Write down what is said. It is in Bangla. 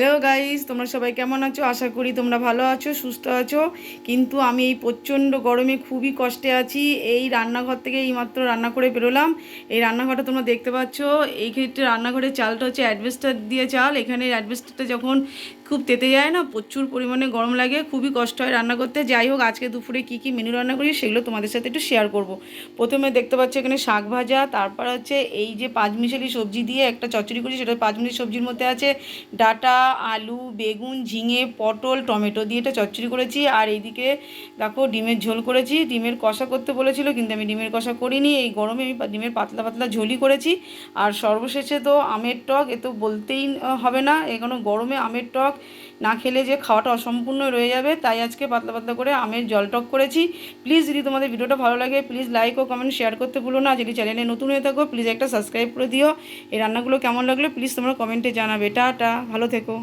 হ্যালো গাইস তোমরা সবাই কেমন আছো? আশা করি তোমরা ভালো আছো, সুস্থ আছো। কিন্তু আমি এই প্রচণ্ড গরমে খুবই কষ্টে আছি। এই রান্নাঘর থেকে এইমাত্র রান্না করে বেরোলাম। এই রান্নাঘরটা তোমরা দেখতে পাচ্ছ। এই ক্ষেত্রে রান্নাঘরের চালটা হচ্ছে অ্যাডভেস্টার দিয়ে চাল। এখানে অ্যাডভেস্টারটা যখন খুব তেতে যায় না, প্রচুর পরিমাণে গরম লাগে, খুবই কষ্ট হয় রান্না করতে। যাই হোক, আজকে দুপুরে কী কী মেনু রান্না করি সেগুলো তোমাদের সাথে একটু শেয়ার করব। প্রথমে দেখতে পাচ্ছ এখানে শাক ভাজা, তারপর হচ্ছে এই যে পাঁচমিশালি সবজি দিয়ে একটা চচ্চড়ি করি, সেটা পাঁচমিশালি সবজির মধ্যে আছে ডাটা আলু, বেগুন, ঝিঙে, পটল, টমেটো দিয়ে এটা চচ্চড়ি করেছি। আর এইদিকে দেখো ডিমের ঝোল করেছি। ডিমের কষা করতে বলেছিল, কিন্তু আমি ডিমের কষা করিনি। এই গরমে আমি ডিমের পাতলা পাতলা ঝোলই করেছি। আর সর্বশেষে তো আমের টক, এ তো বলতেই হবে না। এখনও গরমে আমের টক না খেলে যে খাওয়াটা অসম্পূর্ণ রয়ে যাবে, তাই আজকে পাতলা পাতলা করে আমের জল টক করেছি। প্লিজ যদি তোমাদের ভিডিওটা ভালো লাগে, প্লিজ লাইক ও কমেন্ট শেয়ার করতে ভুলো না। যদি চ্যানেলে নতুন হয়ে থাকো, প্লিজ একটা সাবস্ক্রাইব করে দিও। এই রান্নাগুলো কেমন লাগল, প্লিজ তোমরা কমেন্টে জানাবে। টাটা, ভালো থেকো।